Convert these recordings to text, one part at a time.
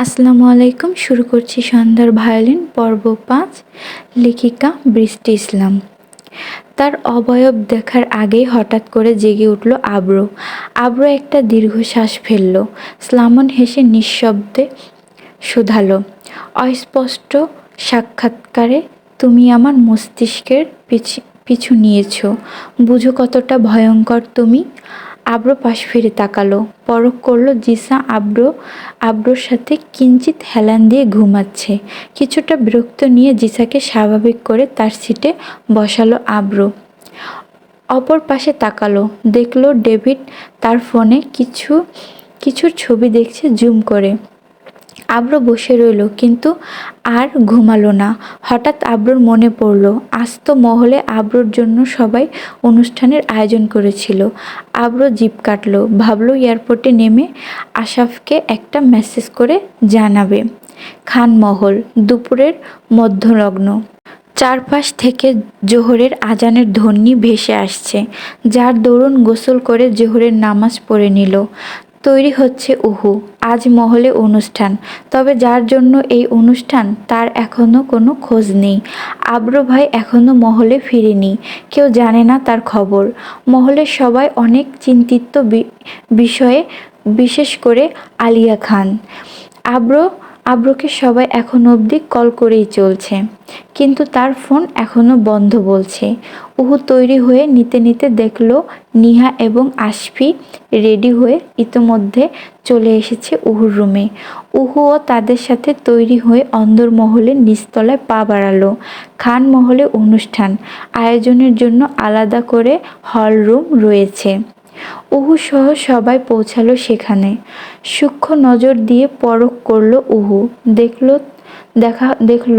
আসসালামু আলাইকুম। শুরু করছি সন্ধ্যার ভায়োলিন পর্ব পাঁচ, লেখিকা বৃষ্টি ইসলাম। তার অবয়ব দেখার আগেই হঠাৎ করে জেগে উঠল আব্রো। আব্রো একটা দীর্ঘশ্বাস ফেলল। স্লামন হেসে নিঃশব্দে শুধালো, অস্পষ্ট সাক্ষাৎকারে তুমি আমার মস্তিষ্কের পিছ- পিছু নিয়েছ। বুঝো কতটা ভয়ঙ্কর তুমি। আব্র পাশ ফিরে তাকালো, পরখ করল জিসা আব্রো, আব্রোর সাথে কিঞ্চিত হেলান দিয়ে ঘুমাচ্ছে। কিছুটা বিরক্ত নিয়ে জিসাকে স্বাভাবিক করে তার সিটে বসালো আব্রো। অপর পাশে তাকালো, দেখল ডেভিড তার ফোনে কিছু কিছুর ছবি দেখছে জুম করে। আব্র বসে রইল, কিন্তু আর ঘুমালো না। হঠাৎ আব্রর মনে পড়ল আজ তো মহলে আব্রর জন্য সবাই অনুষ্ঠানের আয়োজন করেছিল। আব্র জিপ কাটলো, ভাবলো এয়ারপোর্টে নেমে আশাফকে একটা মেসেজ করে জানাবে। খান মহল, দুপুরের মধ্যলগ্ন। চারপাশ থেকে জোহরের আজানের ধ্বনি ভেসে আসছে, যার দরুন গোসল করে জোহরের নামাজ পড়ে নিল। তৈরি হচ্ছে উহু, আজ মহলে অনুষ্ঠান। তবে যার জন্য এই অনুষ্ঠান, তার এখনও কোনো খোঁজ নেই। আব্র ভাই এখনও মহলে ফিরেনি, কেউ জানে না তার খবর। মহলের সবাই অনেক চিন্তিত বিষয়ে, বিশেষ করে আলিয়া খান। আব্র আব্রকে সবাই এখন অবধি কল করেই চলছে। কিন্তু তার ফোন এখনও বন্ধ বলছে। উহু তৈরি হয়ে নিতে নিতে দেখল নিহা এবং আশফি রেডি হয়ে ইতোমধ্যে চলে এসেছে উহুর রুমে। উহুও তাদের সাথে তৈরি হয়ে অন্দরমহলের নিচতলায় পা বাড়ালো। খান মহলে অনুষ্ঠান। আয়োজনের জন্য আলাদা করে হল রুম রয়েছে। উহু সহ সবাই পৌঁছালো সেখানে। সূক্ষ্ম নজর দিয়ে পরখ করল উহু। দেখল, দেখা, দেখল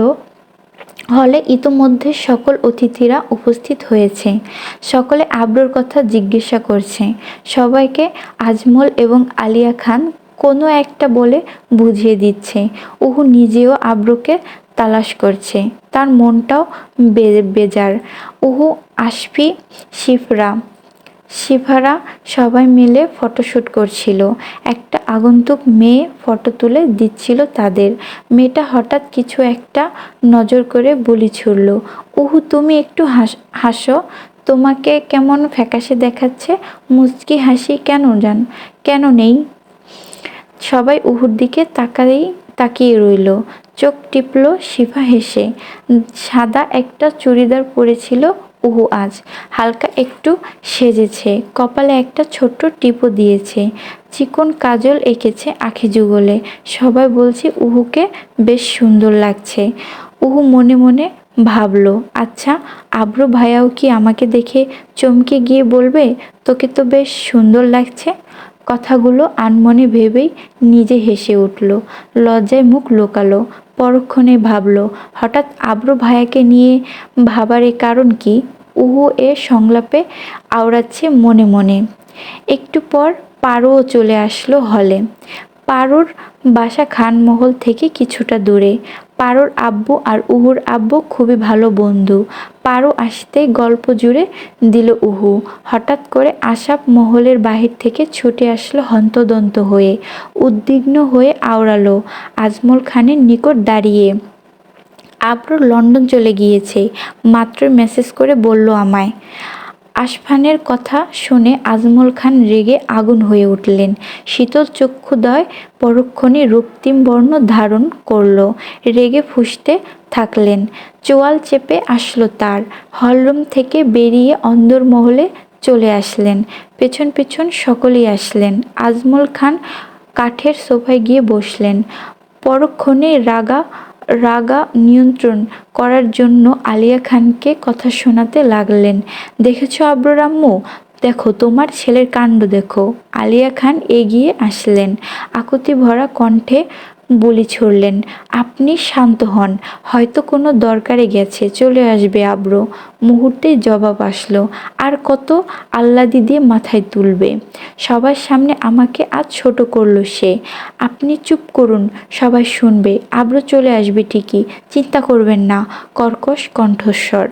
হলে ইতোমধ্যে সকল অতিথিরা উপস্থিত হয়েছে। সকলে আব্রর কথা জিজ্ঞাসা করছে। সবাইকে আজমল এবং আলিয়া খান কোনো একটা বলে বুঝিয়ে দিচ্ছে। উহু নিজেও আব্রকে তালাশ করছে। তার মনটাও বেজার। উহু আশফি শিফরা শিফারা সবাই মিলে ফটোশ্যুট করছিল। একটা আগন্তুক মেয়ে ফটো তুলে দিচ্ছিল তাদের। মেয়েটা হঠাৎ কিছু একটা নজর করে বলি ছুড়ল। উহু, তুমি একটু হাস, হাসো। তোমাকে কেমন ফ্যাকাশে দেখাচ্ছে? মুচকি হাসি কেন জান, কেন নেই? সবাই উহুর দিকে তাকাই তাকিয়ে রইল। চোখ টিপল শিফা হেসে। সাদা একটা চুড়িদার পরেছিল উহু, আজ হালকা একটু সেজেছে। কপালে একটা ছোট্ট টিপও দিয়েছে। চিকন কাজল এঁকেছে আখি যুগলে। সবাই বলছে, উহুকে বেশ সুন্দর লাগছে। উহু মনে মনে ভাবলো আচ্ছা আব্র ভাইয়াও কি আমাকে দেখে চমকে গিয়ে বলবে, তোকে তো বেশ সুন্দর লাগছে? কথাগুলো আনমনে ভেবেই নিজে হেসে উঠল। লজ্জায় মুখ লোকালো। পরক্ষণে ভাবল, হঠাৎ আব্র ভায়াকে নিয়ে ভাবার এ কারণ কি? উহু এ সংলাপে আওড়াচ্ছে মনে মনে। একটু পর পারোও চলে আসলো হলে। পারোর বাসা খানমহল থেকে কিছুটা দূরে। পারোর আব্বু আর উহুর আব্বু খুবই ভালো বন্ধু। পারো আসতেই গল্প জুড়ে দিল উহু। হঠাৎ করে আশাপ মহলের বাহির থেকে ছুটে আসলো হন্তদন্ত হয়ে। উদ্বিগ্ন হয়ে আওড়ালো আজমল খানের নিকট দাঁড়িয়ে। আব্র লন্ডন চলে গিয়েছে। মাত্র মেসেজ করে বলল আমায় আশফানের কথা শুনে আজমল খান রেগে আগুন হয়ে উঠলেন। শীতল চক্ষুদয় পরক্ষণে রক্তিম বর্ণ ধারণ করল। রেগে ফুঁসতে থাকলেন। চোয়াল চেপে আসলো তার। হলরুম থেকে বেরিয়ে অন্দরমহলে চলে আসলেন। পেছন পেছন সকলেই আসলেন। আজমল খান কাঠের সোফায় গিয়ে বসলেন। পরক্ষণে রাগা রাগা নিয়ন্ত্রণ করার জন্য আলিয়া খানকে কথা শোনাতে লাগলেন। দেখেছ আব্রর দেখো, তোমার ছেলের কাণ্ড দেখো। আলিয়া খান এগিয়ে আসলেন। আকুতি ভরা কণ্ঠে বলি ছড়লেন, আপনি শান্ত হন, হয়তো কোনো দরকারে গেছে, চলে আসবে আব্র। মুহূর্তে জবাব আসলো, আর কত? আল্লাদি দিয়ে মাথায় তুলবে, সবার সামনে আমাকে আজ ছোট করল সে। আপনি চুপ করুন, সবাই শুনবে, আব্র চলে আসবে ঠিকই, চিন্তা করবেন না, কর্কশ কণ্ঠস্বর।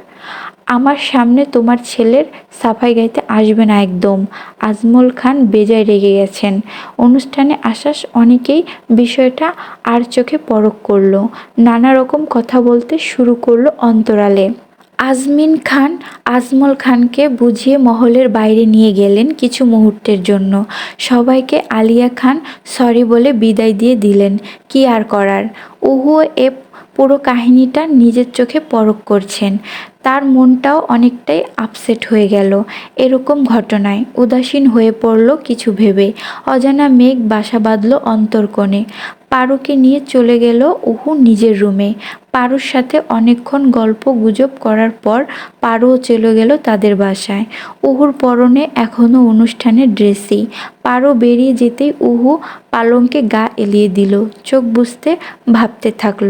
আমার সামনে তোমার ছেলের সাফাই গাইতে আসবে না একদম। আজমল খান বেজায় রেগে গেছেন। অনুষ্ঠানে আসাস অনেকেই বিষয়টা আর চোখে পরখ করল। নানা রকম কথা বলতে শুরু করল অন্তরালে। আজমিন খান, আজমল খানকে বুঝিয়ে মহলের বাইরে নিয়ে গেলেন কিছু মুহূর্তের জন্য। সবাইকে আলিয়া খান সরি বলে বিদায় দিয়ে দিলেন। কি আর করার? উহু এ পুরো কাহিনীটা নিজের চোখে পরখ করছেন। তার মনটাও অনেকটাই আপসেট হয়ে গেল। এরকম ঘটনায় উদাসীন হয়ে পড়ল কিছু ভেবে। অজানা মেঘ বাসা বাঁধল অন্তর্কণে। পারুকে নিয়ে চলে গেল উহু নিজের রুমে। পারুর সাথে অনেকক্ষণ গল্প গুজব করার পর পারুও চলে গেল তাদের বাসায়। উহুর পরনে এখনও অনুষ্ঠানের ড্রেসই পারু বেরিয়ে যেতেই উহু পালংকে গা এলিয়ে দিল। চোখ বুঝতে ভাবতে থাকল,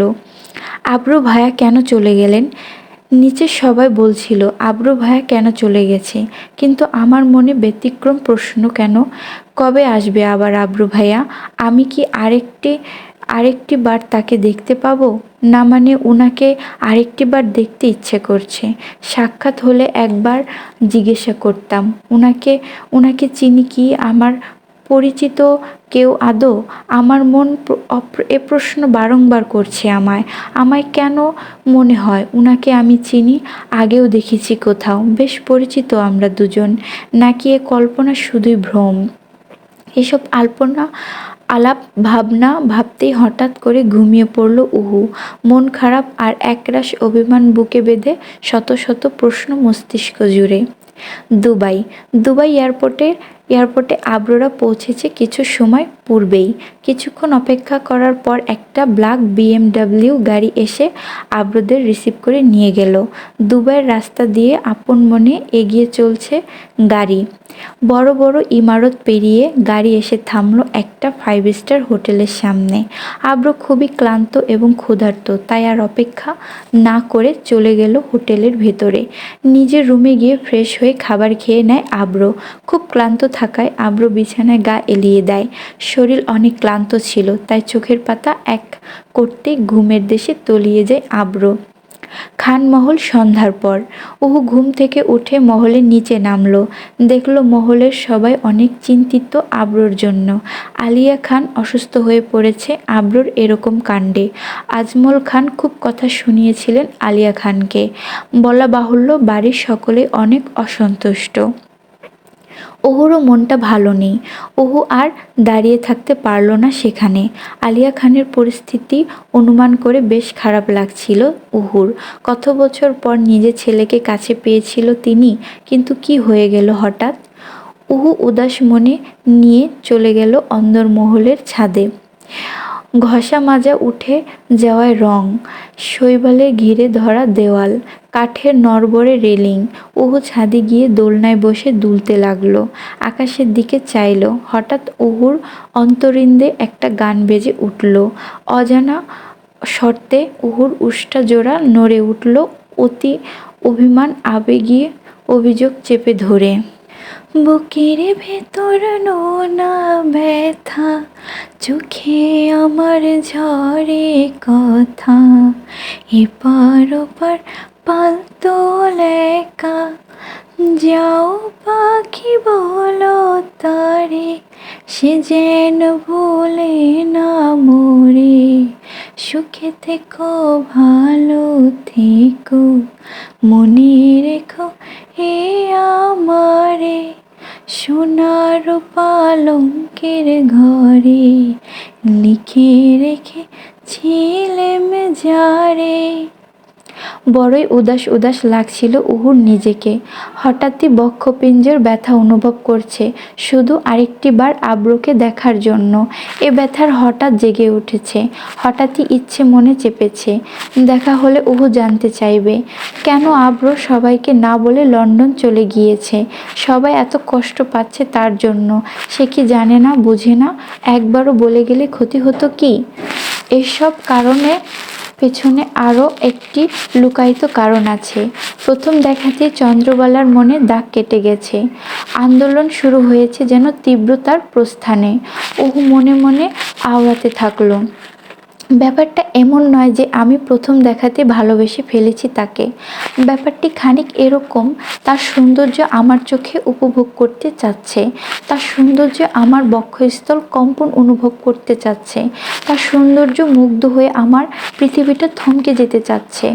আব্রু ভায়া কেন চলে গেলেন? নিচে সবাই বলছিল, আব্রু ভাইয়া কেন চলে গেছে? কিন্তু আমার মনে ব্যতিক্রম প্রশ্ন, কেন? কবে আসবে আবার আব্রু ভাইয়া আমি কি আরেকটি আরেকটি বার তাকে দেখতে পাবো? না মানে উনাকে আরেকটি বার দেখতে ইচ্ছে করছে। সাক্ষাৎ হলে একবার জিজ্ঞাসা করতাম, উনাকে উনাকে চিনি কি আমার পরিচিত কেউ আদৌ? আমার মন এ প্রশ্ন বারংবার করছে আমায়। আমায় কেন মনে হয়? উনাকে আমি চিনি, আগেও দেখেছি কোথাও। বেশ পরিচিত আমরা দুজন। নাকি এ কল্পনা শুধুই ভ্রম? এসব আল্পনা, আলাপ, ভাবনা ভাবতেই হঠাৎ করে ঘুমিয়ে পড়ল উহু। মন খারাপ আর একরাশ অভিমান বুকে বেঁধে শত শত প্রশ্ন মস্তিষ্ক জুড়ে। দুবাই। দুবাই এয়ারপোর্টের এয়ারপোর্টে আব্রোরা পৌঁছেছে কিছু সময় পূর্বেই। কিছুক্ষণ অপেক্ষা করার পর একটা ব্ল্যাক বিএমডাব্লিউ গাড়ি এসে আব্রোদের রিসিভ করে নিয়ে গেল। দুবাইয়ের রাস্তা দিয়ে আপন মনে এগিয়ে চলছে গাড়ি। বড় বড় ইমারত পেরিয়ে গাড়ি এসে থামলো একটা ফাইভ স্টার হোটেলের সামনে। আব্র খুবই ক্লান্ত এবং ক্ষুধার্ত, তাই আর অপেক্ষা না করে চলে গেল হোটেলের ভেতরে। নিজের রুমে গিয়ে ফ্রেশ হয়ে খাবার খেয়ে নেয় আব্র। খুব ক্লান্ত থাকায় আব্র বিছানায় গা এলিয়ে দেয়। শরীর অনেক ক্লান্ত ছিল, তাই চোখের পাতা এক করতে ঘুমের দেশে তলিয়ে যায় আব্র খানমহল সন্ধ্যার পর। ওহু ঘুম থেকে উঠে মহলের নিচে নামলো। দেখল মহলের সবাই অনেক চিন্তিত আব্রোর জন্য। আলিয়া খান অসুস্থ হয়ে পড়েছে আব্রোর এরকম কাণ্ডে। আজমল খান খুব কথা শুনিয়েছিলেন আলিয়া খানকে। বলা বাহুল্য, বাড়ির সকলে অনেক অসন্তুষ্ট। ওহুরও মনটা ভালো নেই। ওহু আর দাঁড়িয়ে থাকতে পারল না সেখানে। আলিয়া খানের পরিস্থিতি অনুমান করে বেশ খারাপ লাগছিল উহুর কত বছর পর নিজের ছেলেকে কাছে পেয়েছিল তিনি, কিন্তু কি হয়ে গেল হঠাৎ? উহু উদাস মনে নিয়ে চলে গেল অন্দরমহলের ছাদে। ঘষা মাজা উঠে যাওয়ায় রং, শৈবালে ঘিরে ধরা দেওয়াল, কাঠের নড়বড়ে রেলিং, ওহু ছাদে গিয়ে দোলনায় বসে দুলতে লাগল, আকাশের দিকে চাইলো, হঠাৎ ওহুর অন্তরিন্দে একটা গান বেজে উঠল, অজানা শর্তে ওহুর উষ্টা জোড়া নড়ে উঠল, অতি অভিমান আবেগী অভিযোগ চেপে ধরে। বুকের ভেতর নোনা ব্যথা, চোখে আমার ঝরে কথা, এপার ওপার পালতো লেখা, যাও পাখি বলো তারে, সে যেন ভুলে না মরে, সুখে থেকো, ভালো থেকো, মনে রেখো এ আমারে। সোনার পালঙ্কের ঘরে লিখে রেখে ছিলেম যারে বড়ই উদাস উদাস লাগছিল উহুর নিজেকে। হঠাৎই বক্ষপিঞ্জের ব্যথা অনুভব করছে শুধু আরেকটি বার আব্রুকে দেখার জন্য। এ ব্যথার হঠাৎ জেগে উঠেছে, হঠাৎই ইচ্ছে মনে চেপেছে। দেখা হলে উহু জানতে চাইবে, কেন আব্র সবাইকে না বলে লন্ডন চলে গিয়েছে? সবাই এত কষ্ট পাচ্ছে তার জন্য, সে কি জানে না, বুঝে না? একবারও বলে গেলে ক্ষতি হতো কি? এসব কারণে পেছনে আরও একটি লুকায়িত কারণ আছে। প্রথম দেখাতে চন্দ্রবালার মনে দাগ কেটে গেছে। আন্দোলন শুরু হয়েছে যেন তীব্রতার প্রস্থানে। ওহু মনে মনে আওড়াতে থাকল। ব্যাপারটা এমন নয় যে আমি প্রথম দেখাতে ভালোবেসে ফেলেছি তাকে। ব্যাপারটি খানিক এরকম, তার সৌন্দর্য আমার চোখে উপভোগ করতে চাচ্ছে, তার সৌন্দর্য আমার বক্ষস্থল কম্পন অনুভব করতে চাচ্ছে, তার সৌন্দর্য মুগ্ধ হয়ে আমার পৃথিবীটা থমকে যেতে চাচ্ছে।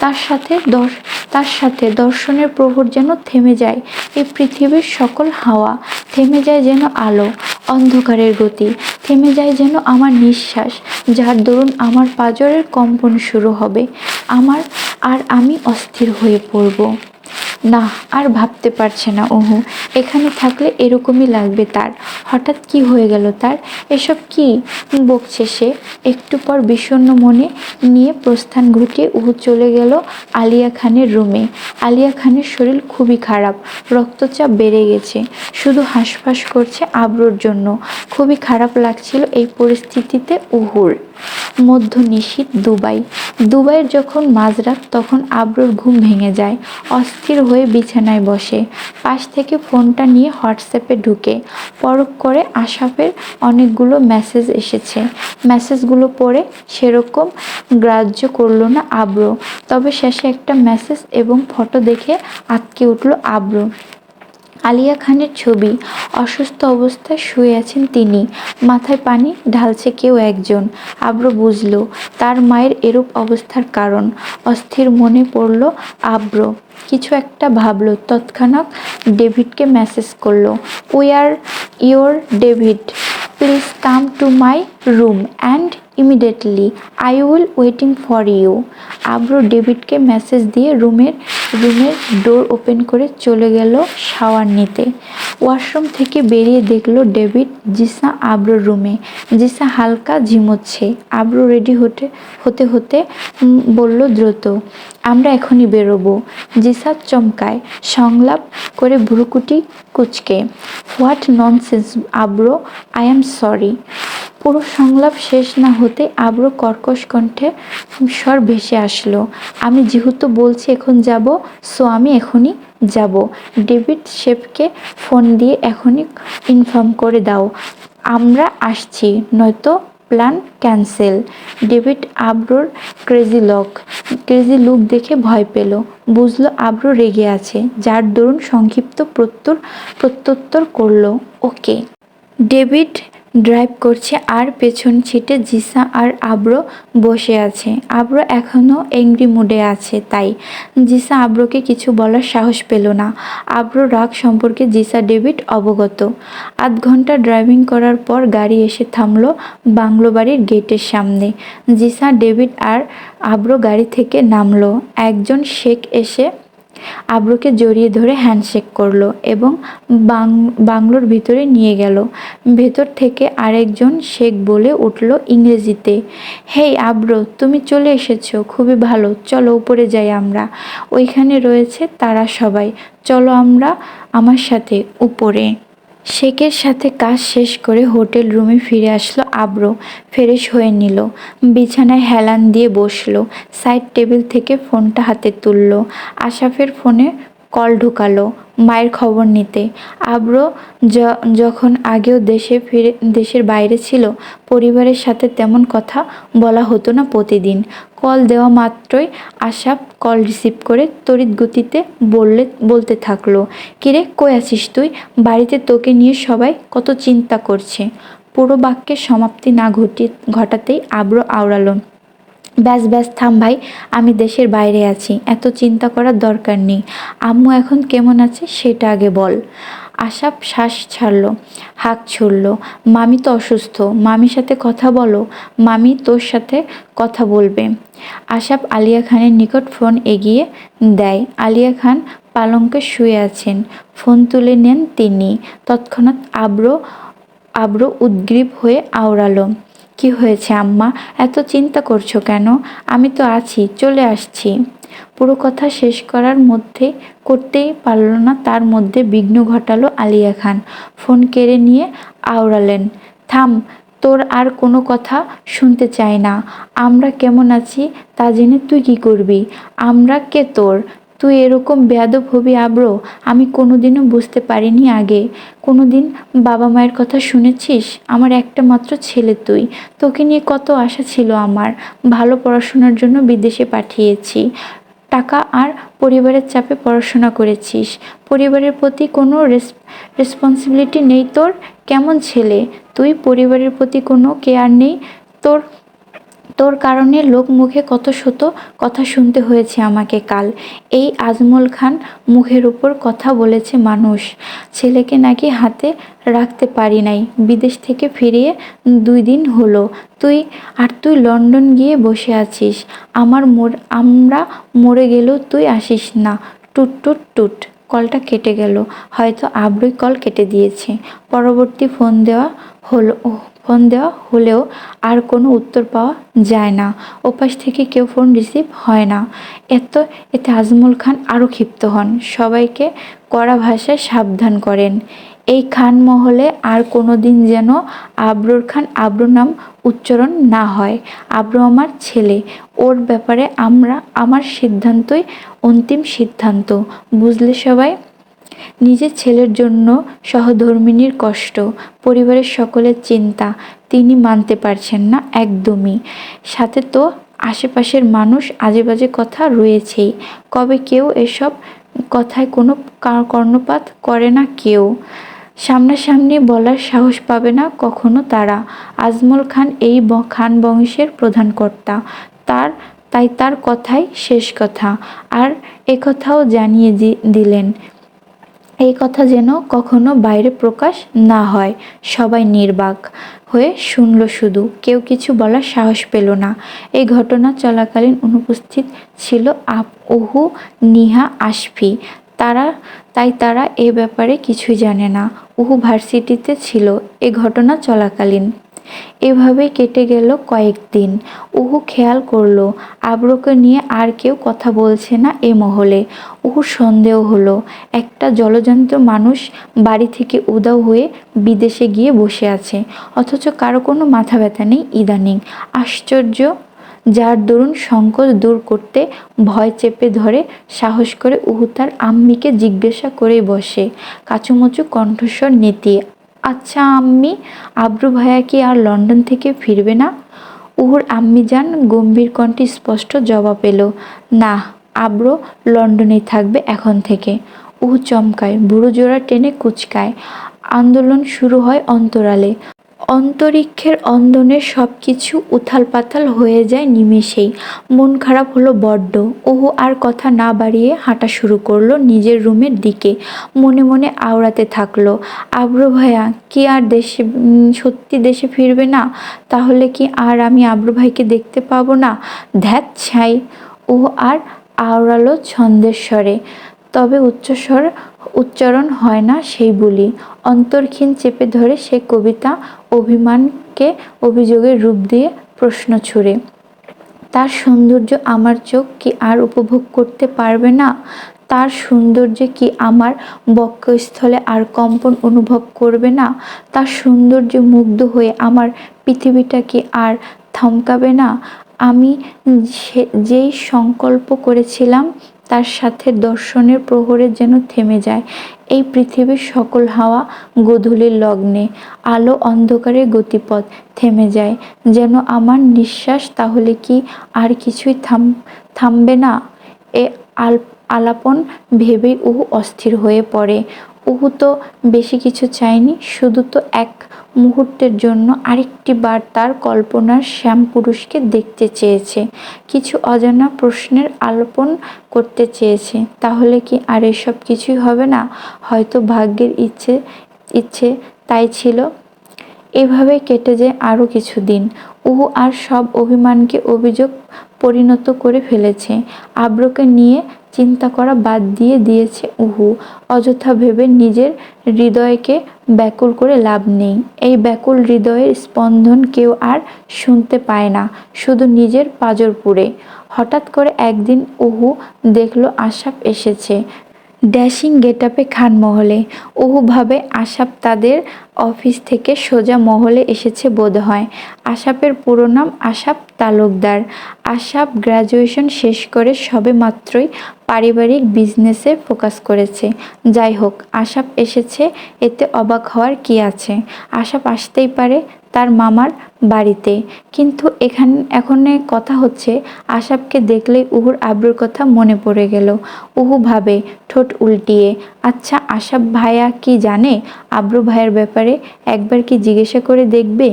তার সাথে দশ তার সাথে দর্শনের প্রহর যেন থেমে যায় এই পৃথিবীর সকল হাওয়া থেমে যায় যেন আলো, অন্ধকারের গতি, থেমে যায় যেন আমার নিঃশ্বাস, যার দরুন আমার পাঁজরের কম্পন শুরু হবে, আমার আর আমি অস্থির হয়ে পড়ব। না, আর ভাবতে পারছে না ওহু, এখানে থাকলে এরকমই লাগবে তার। হঠাৎ কি হয়ে গেল তার? এসব কি? বকছে সে। একটু পর বিষণ্ণ মনে নিয়ে প্রস্থান ঘটিয়ে উহু চলে গেল আলিয়া খানের রুমে। আলিয়া খানের শরীর খুবই খারাপ, রক্তচাপ বেড়ে গেছে। শুধু হাঁসফাঁস করছে আব্রুর জন্য। খুবই খারাপ লাগছিল এই পরিস্থিতিতে উহুর। মধ্য নিশীত দুবাই। দুবাইয়ের যখন মাঝরাত, তখন আব্রুর ঘুম ভেঙে যায়, অস্থির হয়ে বিছানায় বসে। পাশ থেকে ফোনটা নিয়ে হোয়াটসঅ্যাপে ঢুকে। পরক করে আশাফের অনেকগুলো মেসেজ এসেছে। মেসেজগুলো পড়ে সেরকম গ্রাহ্য করল না আব্র। তবে শেষে একটা মেসেজ এবং ফটো দেখে আটকে উঠল আব্র। আলিয়া খানের ছবি, অসুস্থ অবস্থায় শুয়ে আছেন তিনি। মাথায় পানি, ঢালছে কেউ একজন। আব্র বুঝল, তার মায়ের এরূপ অবস্থার কারণ। অস্থির মনে পড়ল আব্র। কিছু একটা ভাবলো, তৎক্ষণাৎ ডেভিডকে মেসেজ করল we are your David please come to my room and immediately I will waiting for you Abro ডেভিডকে message দিয়ে রুমের রুমের ডোর ওপেন করে চলে গেল শাওয়ার নিতে। ওয়াশরুম থেকে বেরিয়ে দেখল ডেভিড, জিসা আব্রোর রুমে। জিসা হালকা ঝিমোচ্ছে। আব্রো রেডি হতে হতে হতে বলল, দ্রুত, আমরা এখনই বেরোবো। জিসা চমকায়। সংলাপ করে ভ্রুকুটি কুচকে। What nonsense Abro I am sorry পুরো সংলাপ শেষ না হতে আব্রো কর্কশ কণ্ঠে স্বর ভেসে আসলো। আমি যেহেতু বলছি এখন যাব সো আমি এখনই যাব। ডেভিড শেফকে ফোন দিয়ে এখনই ইনফর্ম করে দাও। আমরা আসছি, নয়তো প্ল্যান ক্যান্সেল। ডেভিড আব্রোর ক্রেজি লক। ক্রেজি লুক দেখে ভয় পেল। বুঝলো আব্রো রেগে আছে, যার দরুন সংক্ষিপ্ত প্রত্যুর প্রত্যুত্তর করল। ওকে। ডেভিড ড্রাইভ করছে আর পেছন ছিটে জিসা আর আব্রো বসে আছে। আব্রো এখনও এংরি মুডে আছে, তাই জিসা আব্রোকে কিছু বলার সাহস পেল না। আব্রো রাগ সম্পর্কে জিসা ডেভিড অবগত। আধ ঘণ্টা ড্রাইভিং করার পর গাড়ি এসে থামলো বাংলো বাড়ির গেটের সামনে। জিসা, ডেভিড আর আব্রো গাড়ি থেকে নামলো। একজন শেখ এসে আব্রুকে জড়িয়ে ধরে হ্যান্ডশেক করল এবং বাংলোর ভিতরে নিয়ে গেল। ভেতর থেকে আরেকজন শেখ বলে উঠল ইংরেজিতে, হেই আব্রো, তুমি চলে এসেছ, খুবই ভালো, চলো উপরে যাই আমরা। ওইখানে রয়েছে তারা সবাই, চলো আমরা আমার সাথে উপরে। শেখের সাথে কাজ শেষ করে হোটেল রুমে ফিরে আসলো আব্রো। ফ্রেশ হয়ে নিল। বিছানায় হেলান দিয়ে বসল। সাইড টেবিল থেকে ফোনটা হাতে তুললো। আশাফের ফোনে কল ঢুকালো মায়ের খবর নিতে। আব্রো যখন আগেও দেশে ফিরে, দেশের বাইরে ছিল, পরিবারের সাথে তেমন কথা বলা হতো না প্রতিদিন। কল দেওয়া মাত্রই আশা কল রিসিভ করে তড়িৎ গতিতে বললে, বলতে থাকল, কিরে, কই আছিস তুই? বাড়িতে তোকে নিয়ে সবাই কত চিন্তা করছে। পুরো বাক্যের সমাপ্তি না ঘটি ঘটাতেই আব্রো আওড়ালো ব্যাস ব্যাস, থাম ভাই, আমি দেশের বাইরে আছি, এত চিন্তা করার দরকার নেই। আম্মু এখন কেমন আছে সেটা আগে বল। আশাপ শ্বাস ছাড়লো, হাঁক ছুড়ল, মামি তো অসুস্থ, মামির সাথে কথা বলো, মামি তোর সাথে কথা বলবে। আশাপ আলিয়া খানের নিকট ফোন এগিয়ে দেয়, আলিয়া খান পালঙ্কে শুয়ে আছেন, ফোন তুলে নেন তিনি, তৎক্ষণাৎ আব্রো আব্রো উদ্গ্রীব হয়ে আওড়ালো। কি হয়েছে, আম্মা? এত চিন্তা করছ কেন? আমি তো আছি, চলে আসছি। পুরো কথা শেষ করার মধ্যে করতেই পারল না, তার মধ্যে বিঘ্ন ঘটালো আলিয়া খান। ফোন কেড়ে নিয়ে আওড়ালেন, থাম, তোর আর কোনো কথা শুনতে চাই না। আমরা কেমন আছি তা জেনে তুই কি করবি? আমরা কে তোর? তুই এরকম বেয়াদব হবি আব্রো, আমি কোনোদিনও বুঝতে পারিনি আগে। কোনোদিন বাবা মায়ের কথা শুনেছিস? আমার একটা মাত্র ছেলে তুই। তোকে নিয়ে কত আশা ছিল আমার। ভালো পড়াশোনার জন্য বিদেশে পাঠিয়েছি। টাকা আর পরিবারের চাপে পড়াশোনা করেছিস। পরিবারের প্রতি কোনো রেসপন্সিবিলিটি নেই তোর? কেমন ছেলে? তুই পরিবারের প্রতি কোনো কেয়ার নেই তোর? তোর কারণে লোক মুখে কত শত কথা শুনতে হয়েছে আমাকে কাল। এই আজমল খান মুখের উপর কথা বলেছে মানুষ। ছেলেকে নাকি হাতে রাখতে পারি নাই। বিদেশ থেকে ফিরিয়ে দুই দিন হলো। তুই আর তুই লন্ডন গিয়ে বসে আছিস। আমার মোর, আমরা মরে গেলেও তুই আসিস না। টুট টুট টুট। কলটা কেটে গেল। হয়তো আবরুই কল কেটে দিয়েছে। পরবর্তী ফোন দেওয়া হলো ফোন দেওয়া হলেও আর কোনো উত্তর পাওয়া যায় না। ওপাশ থেকে কেউ ফোন রিসিভ হয় না। এত এতে আজমল খান আরও ক্ষিপ্ত হন। সবাইকে কড়া ভাষায় সাবধান করেন। এই খান মহলে আর কোনো দিন যেন আবরুর খান আবরু নাম উচ্চারণ না হয়। আব্রু আমার ছেলে। ওর ব্যাপারে আমরা, আমার সিদ্ধান্তই অন্তিম সিদ্ধান্ত। বুঝলে সবাই? নিজের ছেলের জন্য সহধর্মিনীর কষ্ট, পরিবারের সকলের চিন্তা তিনি মানতে পারছেন না একদমই। সাথে তো আশেপাশের মানুষ আজে বাজে কথা রয়েছেই। কবে কেউ এসব কথায় কোনো কর্ণপাত করে না কেউ। সামনাসামনি বলার সাহস পাবে না কখনো তারা। আজমল খান এই খান বংশের প্রধান কর্তা। তার, তাই তার কথাই শেষ কথা। আর একথাও জানিয়ে দিলেন। এই কথা যেন কখনো বাইরে প্রকাশ না হয়। সবাই নির্বাক হয়ে শুনল শুধু। কেউ কিছু বলার সাহস পেল না। এই ঘটনা চলাকালীন অনুপস্থিত ছিল আপ ওহু, নিহা, আশফি। তারা, তাই তারা এ ব্যাপারে কিছুই জানে না। উহু ভার্সিটিতে ছিল। এ ঘটনা চলাকালীন। এভাবে কেটে গেল কয়েকদিন উহু খেয়াল করল, আব্রকে নিয়ে আর কেউ কথা বলছে না এ মহলে। উহু সন্দেহ হলো, একটা জলযন্ত্র মানুষ বাড়ি থেকে উদাও হয়ে বিদেশে গিয়ে বসে আছে, অথচ কারও কোনো মাথা ব্যথা নেই ইদানিং। আশ্চর্য, যার দরুন সংকোচ দূর করতে ভয় চেপে ধরে সাহস করে উহু তার আম্মিকে জিজ্ঞাসা করে বসে, কাচুমচু কণ্ঠস্বর নেতিয়ে। আচ্ছা আম্মি, আব্রু ভাইয়া কি আর লন্ডন থেকে ফিরবে না? উহুর আম্মি যান গম্ভীর কণ্ঠে স্পষ্ট জবাব এলো, না, আব্রো লন্ডনে থাকবে এখন থেকে। উহু চমকায়, বুড়ো জোড়া টেনে কুচকায়। আন্দোলন শুরু হয় অন্তরালে। অন্তরিক্ষের অন্দনে সব কিছু উথাল পাথাল হয়ে যায় নিমেষেই। মন খারাপ হলো বড্ড। ওহু আর কথা না বাড়িয়ে হাঁটা শুরু করল নিজের রুমের দিকে। মনে মনে আওড়াতে থাকল। আব্রু ভাইয়া কি আর দেশে সত্যি দেশে ফিরবে না? তাহলে কি আর আমি আব্রু ভাইকে দেখতে পাবো না? ধ্যাত ছাই। ও আর আওড়ালো ছন্দের স্বরে। তবে উচ্চস্বর উচ্চারণ হয় না সেই বলি। অন্তর্ক্ষীণ চেপে ধরে সে কবিতা অভিমানকে অভিযোগের রূপ দিয়ে প্রশ্ন ছুড়ে। তার সৌন্দর্য আমার চোখ কি আর উপভোগ করতে পারবে না? তার সৌন্দর্যে কি আমার বক্ষস্থলে আর কম্পন অনুভব করবে না? তার সৌন্দর্য মুগ্ধ হয়ে আমার পৃথিবীটা কি আর থমকাবে না? আমি যেই সংকল্প করেছিলাম তার সাথে দর্শনের প্রহরে যেন থেমে যায়। এই পৃথিবীর সকল হাওয়া গোধূলির লগ্নে, আলো অন্ধকারে গতিপথ থেমে যায়। যেন আমার নিঃশ্বাস তাহলে কি আর কিছুই থাম, থামবে না? এ আল, আলাপন ভেবেই ও অস্থির হয়ে পড়ে। উহু তো বেশি কিছু চায়নি, শুধু তো এক মুহূর্তের জন্য আরেকটি বার তার কল্পনার শ্যাম পুরুষকে দেখতে চেয়েছে, কিছু অজানা প্রশ্নের আলোপন করতে চেয়েছে, তাহলে কি আর এসব কিছুই হবে না? হয়তো ভাগ্যের ইচ্ছে ইচ্ছে তাই ছিল। এভাবে কেটে যায় আরও কিছু দিন উহু আর সব অভিমানকে অভিযোগ পরিণত করে ফেলেছে। আব্রকে নিয়ে চিন্তা করা বাদ দিয়ে দিয়েছে উহু। অযথা ভেবে নিজের হৃদয়কে ব্যাকুল করে লাভ নেই। এই ব্যাকুল হৃদয়ের স্পন্দন কেউ আর শুনতে পায় না, শুধু নিজের পাজর পুড়ে হঠাৎ করে একদিন উহু দেখল আশাপ এসেছে। ড্যাশিং গেটআপে খান মহলে। ওহুভাবে আশাপ তাদের অফিস থেকে সোজা মহলে এসেছে বোধ হয়। আশাপের পুরো নাম আশাপ তালুকদার। আশাপ গ্র্যাজুয়েশন শেষ করে সবে মাত্রই পারিবারিক বিজনেসে ফোকাস করেছে। যাই হোক, আশাপ এসেছে, এতে অবাক হওয়ার কি আছে? আশাপ আসতেই পারে তার মামার বাড়িতে। কিন্তু এখানে, এখনে কথা হচ্ছে আশাপকে দেখলেই উহুর আব্রুর কথা মনে পড়ে গেল। উহু ভাবে, ঠোঁট উল্টিয়ে আচ্ছা আশাব ভাইয়া কি জানে? আব্রু ভাইয়ের ব্যাপারে একবার কি জিজ্ঞাসা করে দেখবে?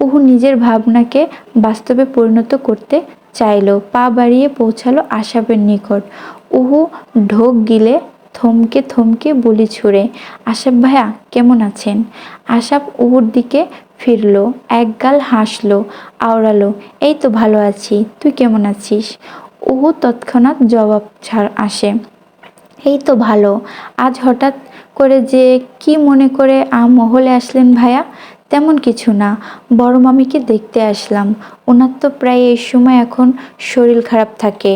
উহু নিজের ভাবনাকে বাস্তবে পরিণত করতে চাইল। পা বাড়িয়ে পৌঁছালো আশাপের নিকট। উহু ঢোক গিলে থমকে থমকে বলি ছুড়ে আশাপ ভাইয়া, কেমন আছেন? আশাপ উহুর দিকে ফিরল একগাল হাসলো, আওড়ালো, এই তো ভালো আছি, তুই কেমন আছিস? উহু তৎক্ষণাৎ জবাব ছাড় আসে, এই তো ভালো, আজ হঠাৎ করে যে কি মনে করে মহলে আসলেন ভাইয়া? তেমন কিছু না, বড় মামিকে দেখতে আসলাম ওনার তো প্রায় এই সময় এখন শরীর খারাপ থাকে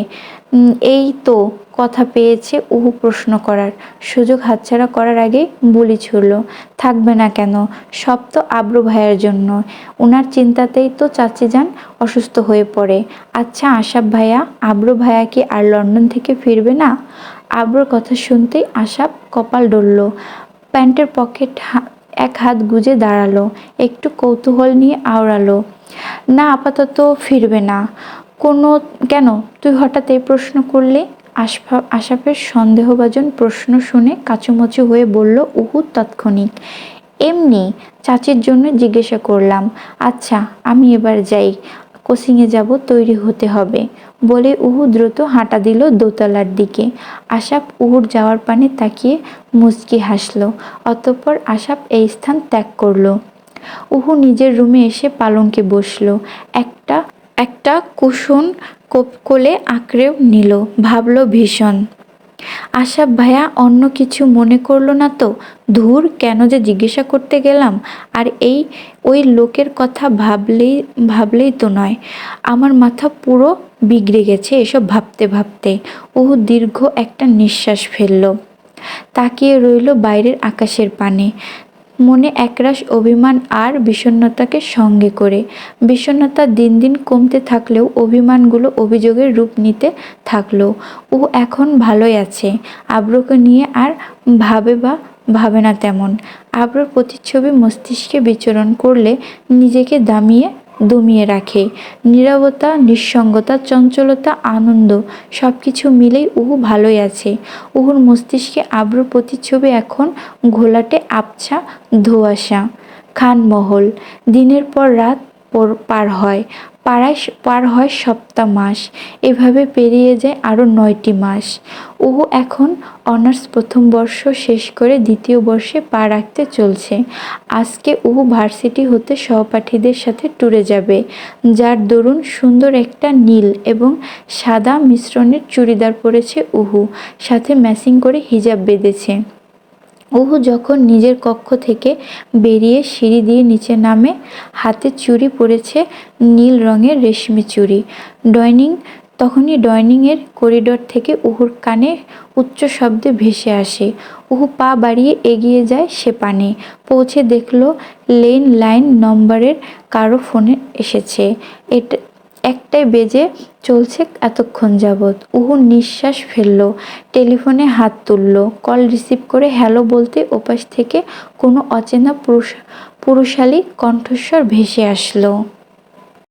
এই তো কথা পেয়েছে উহু প্রশ্ন করার। সুযোগ হাতছাড়া করার আগে বুলি ছুড়ল। থাকবে না কেন? সব তো আব্রু ভাইয়ের জন্য। ওনার চিন্তাতেই তো চাচি যান অসুস্থ হয়ে পড়ে। আচ্ছা আশাব ভাইয়া, আব্রু ভাইয়া কি আর লন্ডন থেকে ফিরবে না? আব্রুর কথা শুনতেই আশাব কপাল ডলল। প্যান্টের পকেট এক হাত গুজে দাঁড়াল। একটু কৌতূহল নিয়ে আওড়ালো। না, আপাতত ফিরবে না। কোনো কেন? তুই হঠাৎ এই প্রশ্ন করলে? আশফা, আশাফের সন্দেহভাজন প্রশ্ন শুনে কাচুমচু হয়ে বলল উহু তাৎক্ষণিক। এমনি, চাচির জন্য জিজ্ঞাসা করলাম আচ্ছা আমি এবার যাই, কোচিংয়ে যাব, তৈরি হতে হবে। বলে উহু দ্রুত হাঁটা দিল দোতলার দিকে। আশাপ উহুর যাওয়ার পানে তাকিয়ে মুচকি হাসলো, অতঃপর আশাপ এই স্থান ত্যাগ করল। উহু নিজের রুমে এসে পালঙ্কে বসল। একটা একটা কোপ- কোলে আঁকড়েও নিল, ভাবল ভীষণ। আশাপ ভাইয়া অন্য কিছু মনে করল না তো? ধুর, কেন যে জিজ্ঞাসা করতে গেলাম। আর এই, ওই লোকের কথা ভাবলেই ভাবলেই তো নয়। আমার মাথা পুরো বিগড়ে গেছে এসব ভাবতে ভাবতে। ও দীর্ঘ একটা নিঃশ্বাস ফেলল। তাকিয়ে রইল বাইরের আকাশের পানে। মনে একরাশ অভিমান আর বিষণ্নতাকে সঙ্গে করে। বিষণ্নতা দিন দিন কমতে থাকলেও অভিমানগুলো অভিযোগের রূপ নিতে থাকল। ও এখন ভালোই আছে। আব্রকে নিয়ে আর ভাবে বা ভাবে না তেমন। আব্রর প্রতিচ্ছবি মস্তিষ্কে বিচরণ করলে নিজেকে দামিয়ে দমিয়ে রাখে। নিরবতা, নিঃসঙ্গতা, চঞ্চলতা, আনন্দ সব কিছু মিলেই উহু ভালোই আছে। উহুর মস্তিষ্কে আব্র প্রতিচ্ছবি এখন ঘোলাটে আবছা ধোয়াশা। খানমহল, দিনের পর রাত পর- পার হয়। পাড়ায় পার হয় সপ্তাহ মাস। এভাবে পেরিয়ে যায় আরও নয়টি মাস। উহু এখন অনার্স প্রথম বর্ষ শেষ করে দ্বিতীয় বর্ষে পা রাখতে চলছে। আজকে উহু ভার্সিটি হতে সহপাঠীদের সাথে ট্যুরে যাবে। যার দরুন সুন্দর একটা নীল এবং সাদা মিশ্রণের চুড়িদার পরেছে উহু। সাথে ম্যাচিং করে হিজাব বেঁধেছে। উহু যখন নিজের কক্ষ থেকে বেরিয়ে সিঁড়ি দিয়ে নিচে নামে, হাতে চুড়ি পরেছে নীল রঙের রেশমি চুড়ি। ডাইনিং তখনই ডাইনিংয়ের করিডোর থেকে উহুর কানে উচ্চ শব্দে ভেসে আসে। উহু পা বাড়িয়ে এগিয়ে যায় সে পানে। পৌঁছে দেখল লেন লাইন নম্বরের কারও ফোনে এসেছে। এটা একটাই বেজে চলছে এতক্ষণ যাবৎ। উহু নিঃশ্বাস ফেলল, টেলিফোনে হাত তুলল, কল রিসিভ করে হ্যালো বলতে ওপাশ থেকে কোনো অচেনা পুরুষ, পুরুষালী কণ্ঠস্বর ভেসে আসলো।